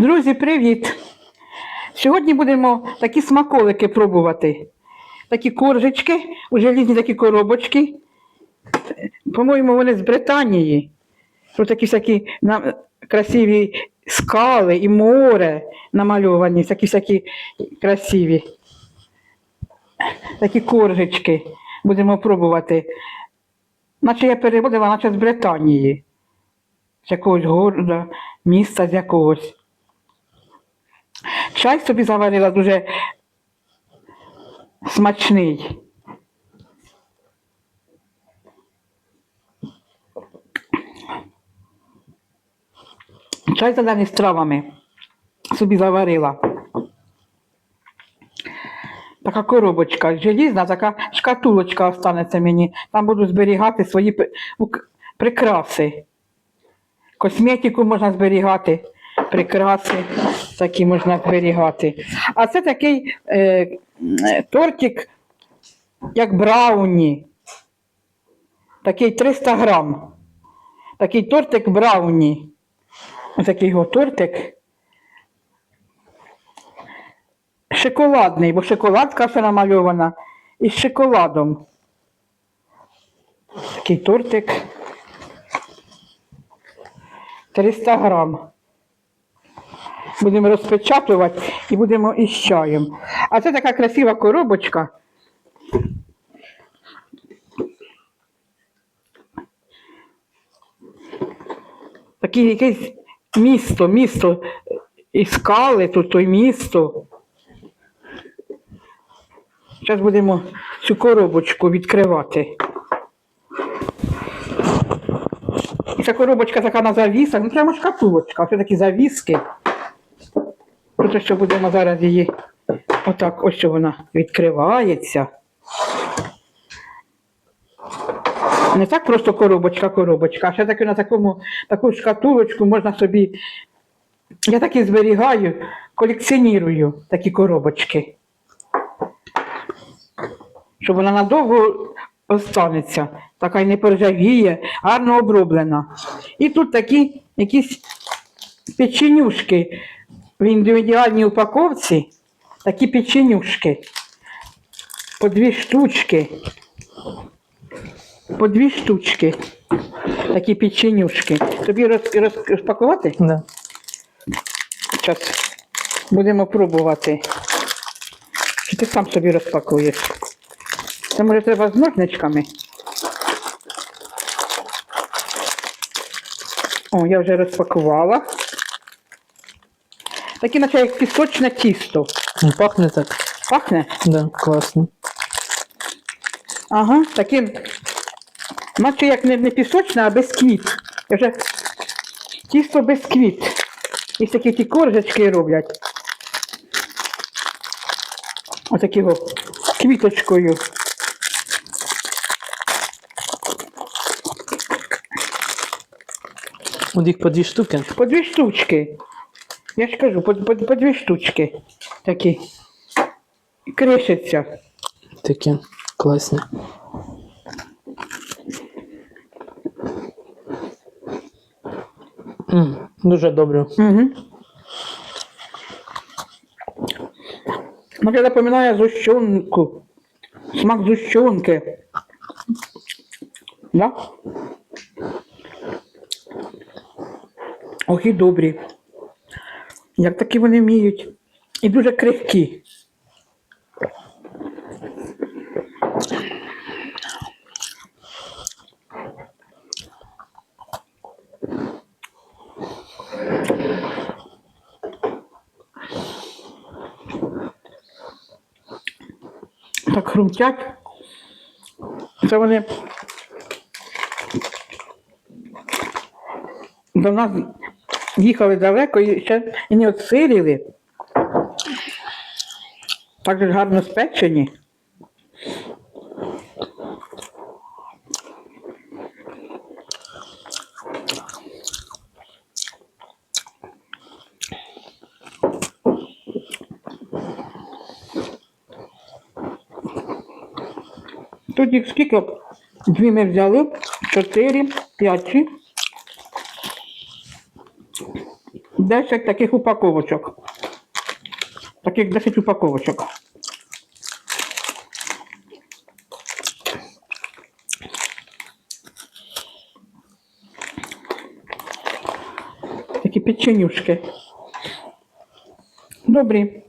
Друзі, привіт! Сьогодні будемо такі смаколики пробувати. Такі коржички, у желізні такі коробочки. По-моєму, вони з Британії. Тут такі всякі на- красиві скали і море намальовані, такі всякі красиві. Такі коржички. Будемо пробувати. Наче я переводила, наче з Британії. З якогось города, міста з якогось. Чай собі заварила дуже смачний. Чай зелений з травами собі заварила. Така коробочка желізна, така шкатулочка останеться мені. Там буду зберігати свої прикраси. Косметику можна зберігати, прикраси такі можна зберігати. А це такий е, тортик, як брауні. Такий 300 грам. Такий тортик брауні. Ось такий його тортик. Шоколадний, бо шоколадка ще намальована із шоколадом. Такий тортик. 300 грам. Будемо розпечатувати і будемо із чаєм. А це така красива коробочка. Таке якесь місто, місто і скали, тут то місто. Зараз будемо цю коробочку відкривати. Ця коробочка така на завісах, ну прямо шкатулочка, ось такі завіски. Тут що будемо зараз її. Отак, ось що вона відкривається. Не так просто коробочка, коробочка, а ще таки на такому, таку шкатулочку можна собі. Я такі зберігаю, колекціоную такі коробочки. Щоб вона надовго останеться, така й не поржавіє, гарно оброблена. І тут такі якісь печенюшки в індивідуальній упаковці, такі печенюшки. По дві штучки. По дві штучки. Такі печенюшки. Тобі роз, роз, розпакувати? Да. Зараз будемо пробувати. Чи ти сам собі розпакуєш? Це може треба з ножничками. О, я вже розпакувала. Такі, наче як пісочне тісто. Ну, Пахне так. Пахне? Да, класно. Ага, таким, наче як не, не пісочне, а бисквіт. Я вже тісто бисквіт. І такі ті коржечки роблять. Отакі о, квіточкою. От їх по дві штуки. По дві штучки. Я ж кажу, по, по, по дві штучки. Такі. І кришаться. Такі класні. М, дуже добре. Угу. Може, напоминає зущенку. Смак зущенки. Да? Ох і добрі. Як такі вони вміють. І дуже крихкі. Так хрумтять. Це вони до нас їхали далеко і ще і не отсиріли. Так же гарно спечені. Тут їх скільки? Дві ми взяли, чотири, п'ять. 10 таких упаковочок. Таких 10 упаковочок. Такі печенюшки. Добрі.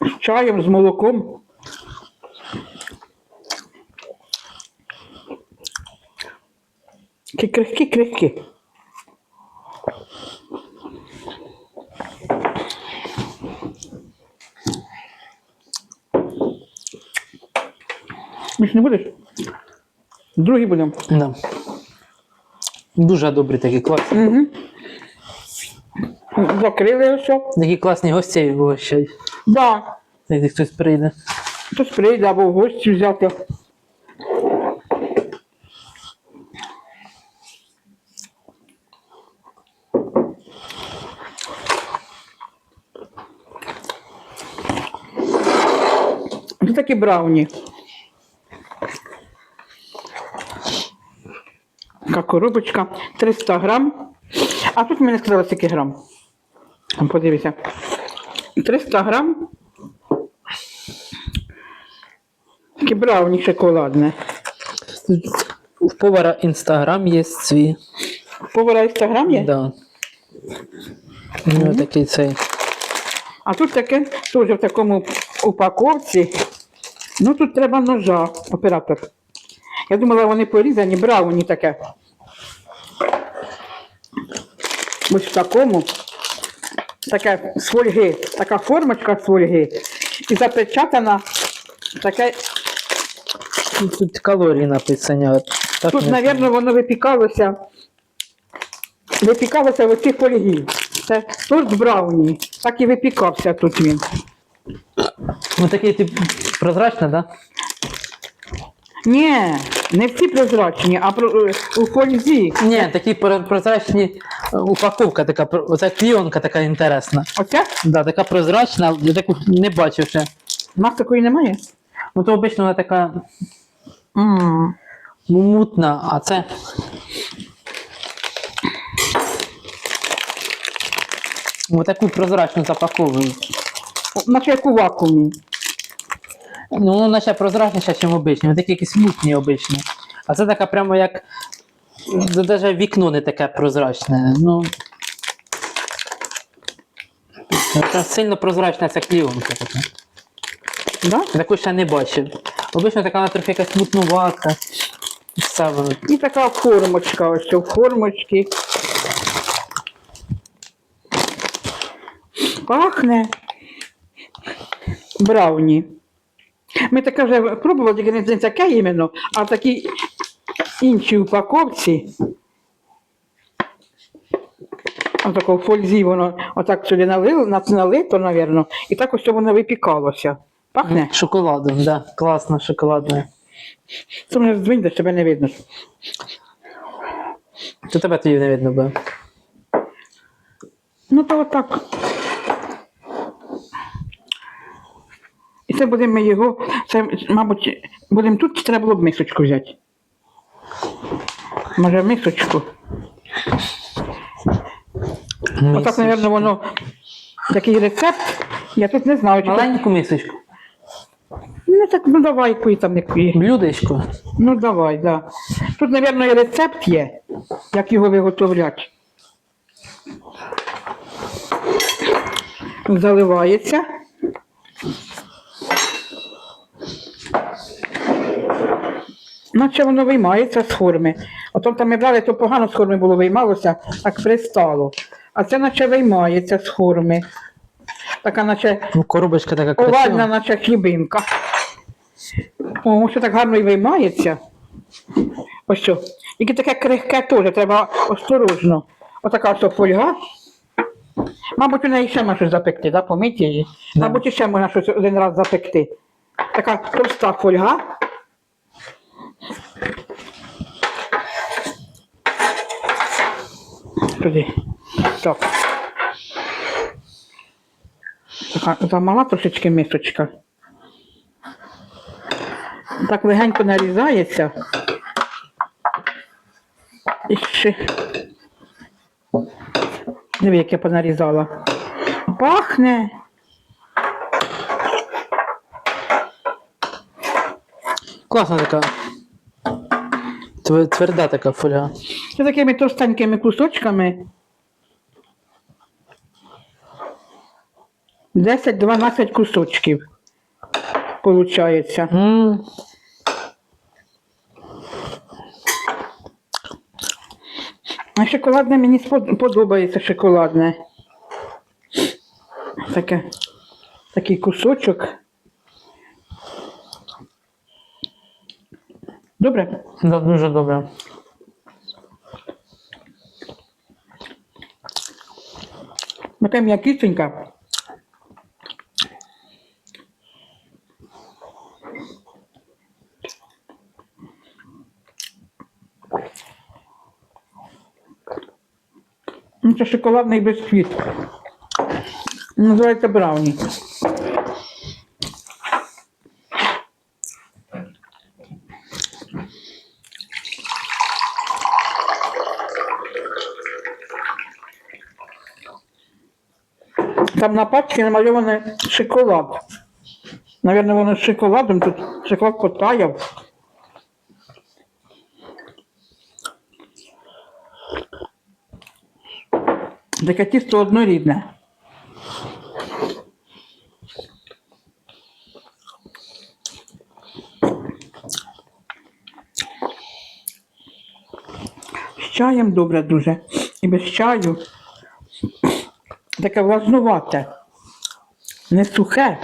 З чаєм, з молоком. Крихкі, крихкі. Ж не будеш? Другий будемо. Да. Дуже добрі такі класні. Угу. Закрили все. Такі класні гості вигощають. Да. Як хтось прийде. Хтось прийде або в гості взяти. Це такі брауні. Така коробочка 300 грам. А тут мені сказали, скільки грам. Подивіться. 300 грам. Таке брауні шоколадне. У повара інстаграм є свій. Повара інстаграм є? Да. У нього такий цей. А тут таке теж в такому упаковці. Ну тут треба ножа, оператор. Я думала, вони порізані, брауні таке. Ось в такому. Таке з фольги, така формочка з фольги. І запечатана таке. Тут, калорії написані. От. Так Тут, мабуть, воно випікалося. Випікалося в оцій фольгі. Це торт брауні. Так і випікався тут він. Ну такий тип прозрачний, да? Ні, не всі прозрачні, а про- е, у фользі. Ні, такі прозрачні е, упаковка така, оця клійонка така інтересна. Оця? Да, така прозрачна, я таку не бачив ще. У нас такої немає? Ну то обично вона така м ну, мутна, а це. Отаку прозрачну запаковують. Наче як у вакуумі. Ну, воно наче прозрачніше, ніж обичні. Вони такі якісь мутні обичні. А це така прямо як. Навіть вікно не таке прозрачне. Ну. Це сильно прозрачна ця кліонка така. Да? Таку ще не бачив. Обично така вона трохи якась мутнувата. І така формочка, ось у формочки. Пахне. Брауні. Ми таке вже пробували, тільки не таке іменно, а в такій іншій упаковці. Отако в фользі воно отак сюди налило, налито, мабуть, і так ось воно випікалося. Пахне? Шоколадом, да. Класно, шоколадне. Це мене здвинь, де тебе не видно. То тебе тоді не видно буде. Ну, то отак. І це будемо його, це, мабуть, будемо тут, чи треба було б мисочку взяти? Може, мисочку. Отак, мабуть, воно такий рецепт. Я тут не знаю, чи Маленьку мисочку. Ну так, ну давай який там який. Блюдечко. Ну давай, да. Тут, мабуть, і рецепт є, як його виготовляти. Заливається. Наче воно виймається з форми. Ото там ми брали, то погано з форми було виймалося, так пристало. А це наче виймається з форми. Така наче Ну, коробочка така овальна, красива. наче хлібинка. О, що так гарно і виймається. Ось що. Тільки таке крихке теж, треба осторожно. Отака ось фольга. Мабуть, у неї ще можна щось запекти, да? помити її. Да. Мабуть, ще можна щось один раз запекти. Така товста фольга. Туди. Так. Така замала трошечки мисочка. Так легенько нарізається. І ще. Диви, як я понарізала. Пахне. Класна така. Тверда така фольга. Це такими товстенькими кусочками. 10-12 кусочків. Получається. м А шоколадне мені подобається шоколадне. Таке, такий кусочок. Добре? Да, дуже добре. Така м'якісенька. Це шоколадний бісквіт. Називається брауні. Там на пачці намальований шоколад. Наверное, воно з шоколадом, тут шоколад потаяв. Таке однорідне. З чаєм добре дуже. І без чаю. Таке влажнувате. Не сухе.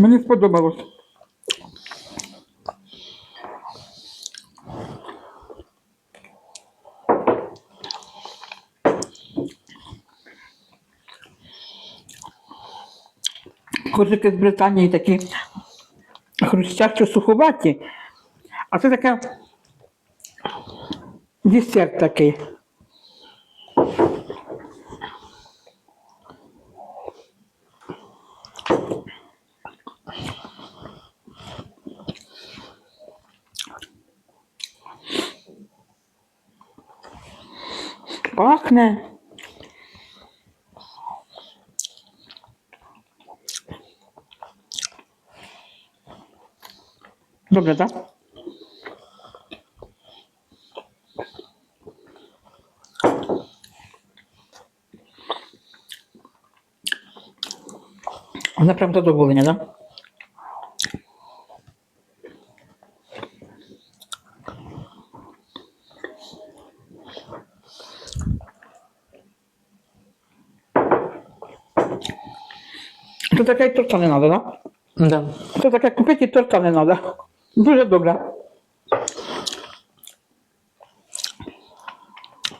Мені сподобалось. Коржики з Британії такі хрустящо суховаті, а це таке десерт такий. Пахне. Добре, так? Вона прям задоволення, так? Да? Й торта не треба, так? Да? Да. Це таке купити і торта не треба. Дуже добре.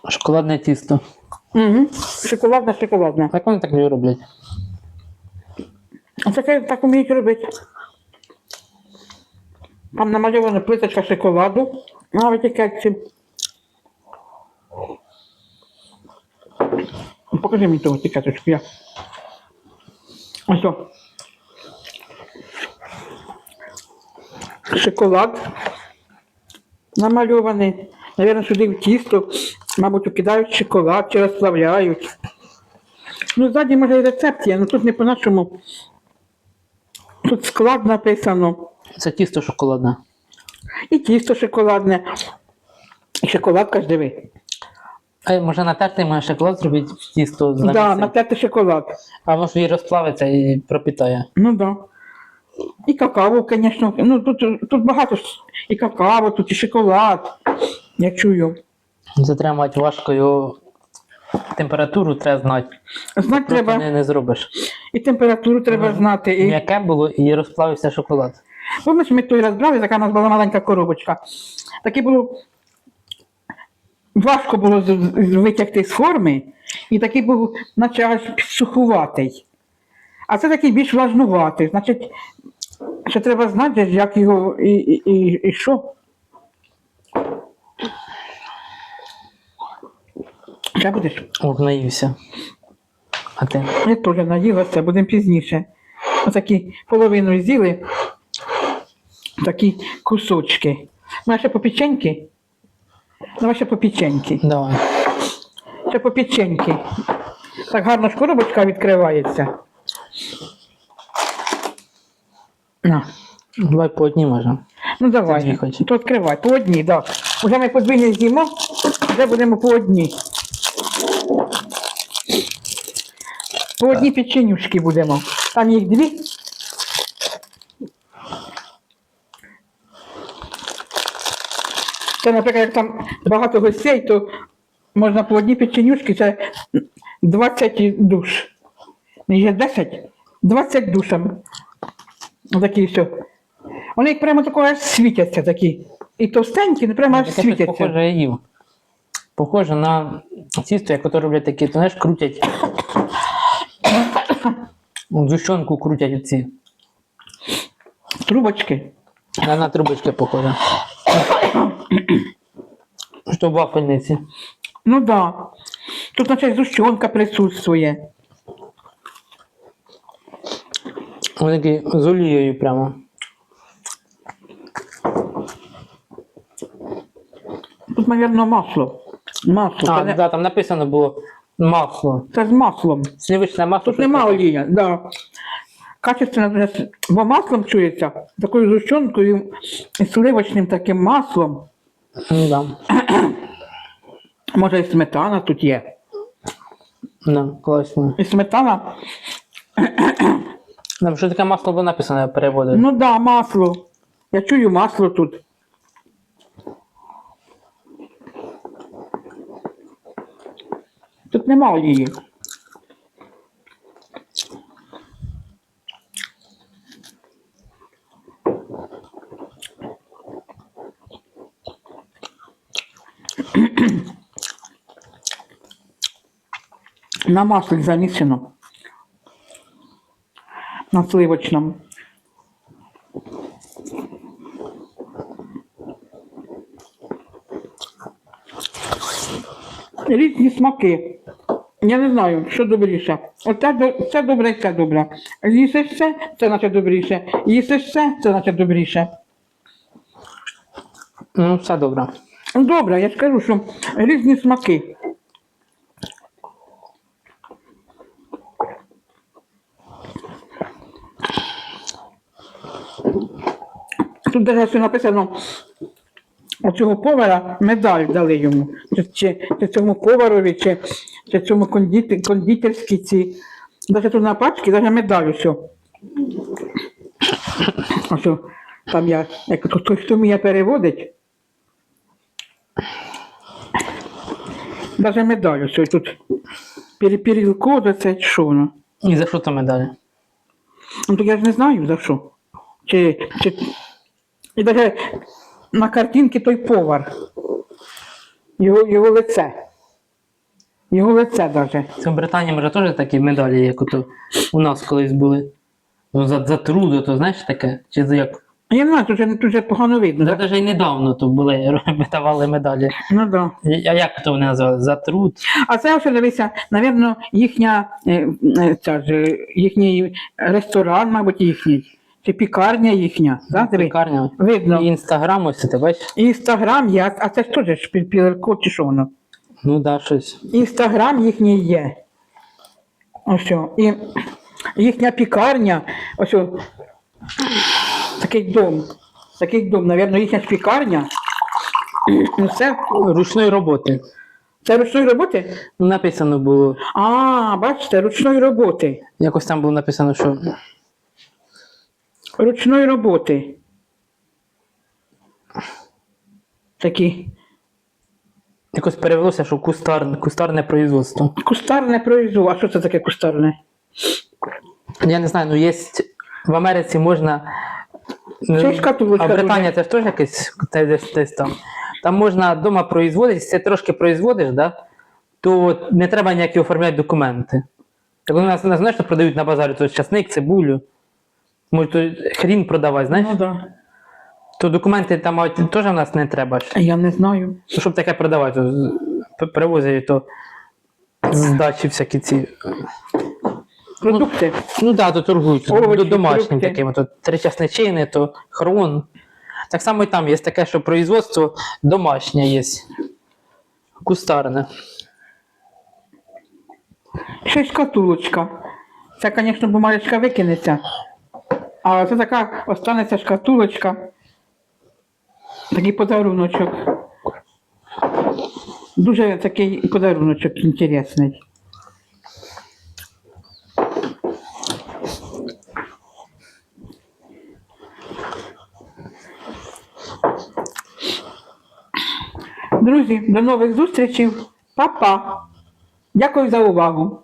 Шоколадне тісто. Угу. Шоколадне, шоколадне. Як вони так не роблять? А таке так вміють робити. Там намальована плиточка шоколаду на етикетці. Покажи мені ту етикеточку. Я. Ось. Шоколад намальований. Навірно, сюди в тісто, мабуть, кидають шоколад чи розплавляють. Ну, ззаді може і рецепт є, але тут не по-нашому. Тут склад написано. Це тісто шоколадне. І тісто шоколадне. І шоколадка ж диви. А може натерти може шоколад зробити в тісто Так, да, натерти шоколад. А може її розплавиться і пропітає. Ну так. Да. І какао, звісно. Ну, тут, тут багато. І какао, тут і шоколад. Я чую. Це треба мати важко його температуру треба знати. Знати треба, не, не зробиш. і температуру треба знати. І... М'яке було і розплавився шоколад. Помниш, ми той раз брали, така у нас була маленька коробочка. Таке було важко було витягти з форми, і такий був, наче аж сухуватий. А це такий більш влажнуватий. Значить, ще треба знати, як його і, і, і, і що. Ще будеш? От наївся. А ти? Я теж наїлася, будемо пізніше. Отакі половину з'їли, такі кусочки. Ще по печеньки? Давай ще по печеньки. Давай. Ще по печеньки. Так гарно ж коробочка відкривається. На. Давай по одній можна. Ну давай. хочеш? То відкривай, по одній, так. Уже ми по дві не з'їмо, вже будемо по одній. По одній печенюшки будемо. Там їх дві. Це, наприклад, як там багато гостей, то можна по одній печенюшки, це 20 душ. Не є 10, 20 душам. Такі все. Вони як прямо такого аж світяться такі. І товстенькі, ну прямо аж світяться. похоже я їв. Похоже на тісто, яке роблять такі, то знаєш, крутять. Зущенку крутять оці. Трубочки. На, на трубочки похоже. Що в вафельниці. Ну так. Да. Тут, значить, зущенка присутствує. Вони такі з олією прямо. Тут, мабуть, масло. Масло. А, це, не- да, там написано було масло. це з маслом. Сливочне масло. Тут щось нема таке. олія, да. Качественно, бо маслом чується, такою зущенкою і сливочним таким маслом. Ну, да. Може, і сметана тут є. Да, класно. І сметана, Там що таке масло було написано, я переводив. ну да, масло. Я чую масло тут. Тут нема олії. На маслі замісено. На сливочному. Різні смаки. Я не знаю, що добріше. Оце це добре, це добре. Їсиш це, це наче добріше. Їсиш це, це наче добріше. Ну, все добре. Добре, я ж кажу, що різні смаки. Все написано, оцього повара медаль дали йому. Чи, чи, цьому поварові, чи, чи цьому кондитер, кондитерській ці. Даже тут на пачці, даже медаль усе. Ось, там я, як хтось хто вміє переводить. Даже медаль ось тут. Перепірілко за це що воно. І за що там медалі? Ну то я ж не знаю за що. Чи, чи... І навіть на картинці той повар. Його, його лице. Його лице даже. Це в Британії може теж такі медалі, як ото у нас колись були. Ну, за, за труд, то знаєш таке? Чи за як? Я не знаю, тут же, тут же погано видно. Да? навіть і недавно то були, давали медалі. Ну да. А як то вони називали? За труд? А це ось дивися, напевно, їхня е, е, ця ж, е, їхній ресторан, мабуть, їхній. Чи пікарня їхня. Да? Диви. Пекарня. Видно. І інстаграм ось ти бачиш? Інстаграм є, а це ж теж чи що воно. Ну да, щось. Інстаграм їхній є. Ось. о. І їхня пікарня, ось о, такий дом. Такий дом, напевно, їхня ж пікарня. Ну, Це, Ручної роботи. це ручної роботи? Ну, написано було. А, бачите, ручної роботи. Якось там було написано, що Ручної роботи. Такі. якось перевелося, що кустар, кустарне производство. Кустарне производство. А що це таке кустарне? Я не знаю, ну є в Америці можна. ну, А Британія це ж теж якесь десь, десь там. Там можна вдома производити, це трошки производиш, да? то не треба ніякі оформляти документи. Так у нас, знаєш, що продають на базарі то часник, цибулю. Може, то хрін продавати, знаєш? Ну, да. То документи там мабуть, теж в нас не треба. ж. Я не знаю. Ну, щоб таке продавати, то з- привозять то з дачі всякі ці. Продукти. Ну так, да, то торгують Овочі, до домашнім фрукти. таким, то тричасничини, то хрон. Так само і там є таке, що производство домашнє є. Кустарне. Ще й шкатулочка. Це, звісно, бумажечка викинеться. А це така останеться шкатулочка. Такий подаруночок. Дуже такий подаруночок інтересний. Друзі, до нових зустрічей. Па-па. Дякую за увагу.